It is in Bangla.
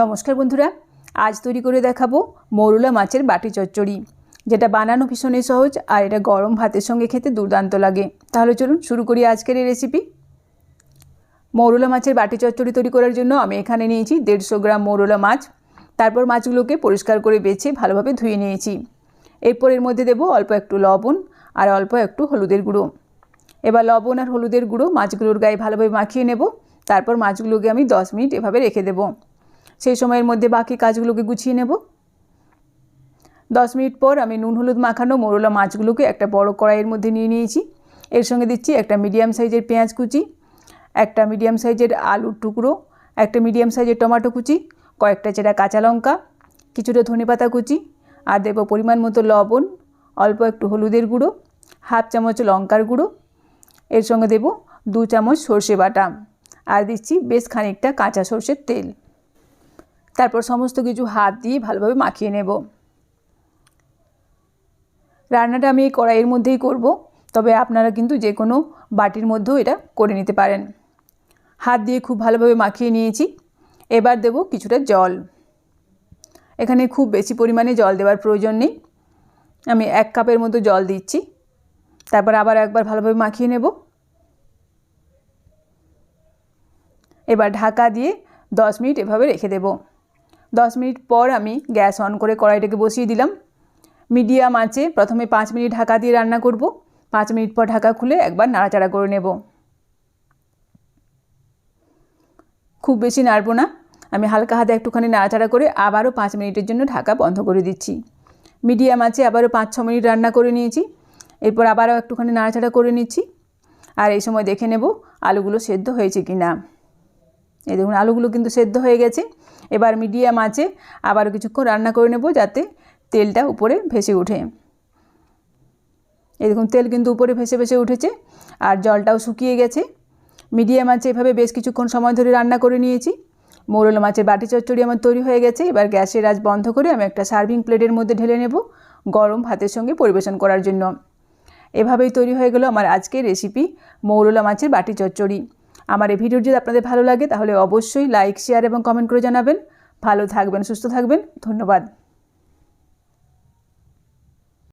নমস্কার বন্ধুরা, আজ তৈরি করে দেখাবো মৌরলা মাছের বাটি চচ্চড়ি, যেটা বানানো ভীষণই সহজ আর এটা গরম ভাতের সঙ্গে খেতে দুর্দান্ত লাগে। তাহলে চলুন শুরু করি আজকের এই রেসিপি মৌরলা মাছের বাটি চচ্চড়ি তৈরি করার জন্য আমি এখানে নিয়েছি দেড়শো গ্রাম মৌরলা মাছ। তারপর মাছগুলোকে পরিষ্কার করে বেছে ভালোভাবে ধুয়ে নিয়েছি। এরপর এর মধ্যে দেবো অল্প একটু লবণ আর অল্প একটু হলুদের গুঁড়ো। এবার লবণ আর হলুদের গুঁড়ো মাছগুলোর গায়ে ভালোভাবে মাখিয়ে নেব। তারপর মাছগুলোকে আমি দশ মিনিট এভাবে রেখে দেবো। সেই সময়ের মধ্যে বাকি কাজগুলোকে গুছিয়ে নেব। দশ মিনিট পর আমি নুন, হলুদ মাখানো মোরলা মাছগুলোকে একটা বড় কড়াইয়ের মধ্যে নিয়ে নিয়েছি। এর সঙ্গে দিচ্ছি একটা মিডিয়াম সাইজের পেঁয়াজ কুচি, একটা মিডিয়াম সাইজের আলুর টুকরো, একটা মিডিয়াম সাইজের টমেটো কুচি, কয়েকটা চেরা কাঁচা লঙ্কা, কিছুটা ধনেপাতা কুচি, আর দেব পরিমাণ মতো লবণ, অল্প একটু হলুদের গুঁড়ো, হাফ চামচ লঙ্কার গুঁড়ো। এর সঙ্গে দেব দু চামচ সর্ষে বাটা, আর দিচ্ছি বেশ খানিকটা কাঁচা সর্ষের তেল। তারপর সমস্ত কিছু হাত দিয়ে ভালোভাবে মাখিয়ে নেব। রান্নাটা আমি এই কড়াইয়ের মধ্যেই করব, তবে আপনারা কিন্তু যে কোনো বাটির মধ্যেও এটা করে নিতে পারেন। হাত দিয়ে খুব ভালোভাবে মাখিয়ে নিয়েছি। এবার দেব কিছুটা জল। এখানে খুব বেশি পরিমাণে জল দেওয়ার প্রয়োজন নেই। আমি এক কাপের মতো জল দিচ্ছি। তারপর আবার একবার ভালোভাবে মাখিয়ে নেব। এবার ঢাকা দিয়ে দশ মিনিট এভাবে রেখে দেবো। দশ মিনিট পর আমি গ্যাস অন করে কড়াইটাকে বসিয়ে দিলাম। মিডিয়াম আঁচে প্রথমে পাঁচ মিনিট ঢাকা দিয়ে রান্না করব। পাঁচ মিনিট পর ঢাকা খুলে একবার নাড়াচাড়া করে নেব। খুব বেশি নাড়বো না। আমি হালকা হাতে একটুখানি নাড়াচাড়া করে আবারও পাঁচ মিনিটের জন্য ঢাকা বন্ধ করে দিচ্ছি। মিডিয়াম আছে আবারও পাঁচ ছ মিনিট রান্না করে নিয়েছি। এরপর আবারও একটুখানি নাড়াচাড়া করে নিচ্ছি। আর এই সময় দেখে নেব আলুগুলো সেদ্ধ হয়েছে কি না এই দেখুন, আলুগুলো কিন্তু সেদ্ধ হয়ে গেছে। এবার মিডিয়াম আছে, আবারও কিছুক্ষণ রান্না করে নেব যাতে তেলটা উপরে ভেসে এই দেখুন, তেল কিন্তু উপরে ভেসে ভেসে উঠেছে আর জলটাও শুকিয়ে গেছে। মিডিয়াম আছে, এভাবে বেশ কিছুক্ষণ সময় ধরে রান্না করে নিয়েছি। মৌরলা মাছের বাটি চচ্চড়ি আমার তৈরি হয়ে গেছে। এবার গ্যাসের আজ বন্ধ করে আমি একটা সার্ভিং প্লেটের মধ্যে ঢেলে নেব গরম ভাতের সঙ্গে পরিবেশন করার জন্য। এভাবেই তৈরি হয়ে গেল আমার আজকের রেসিপি মৌরলা মাছের বাটি চচ্চড়ি। আমার এই ভিডিও যদি আপনাদের ভালো লাগে, তাহলে অবশ্যই লাইক শেয়ার এবং কমেন্ট করে জানাবেন। ভালো থাকবেন, সুস্থ থাকবেন। ধন্যবাদ।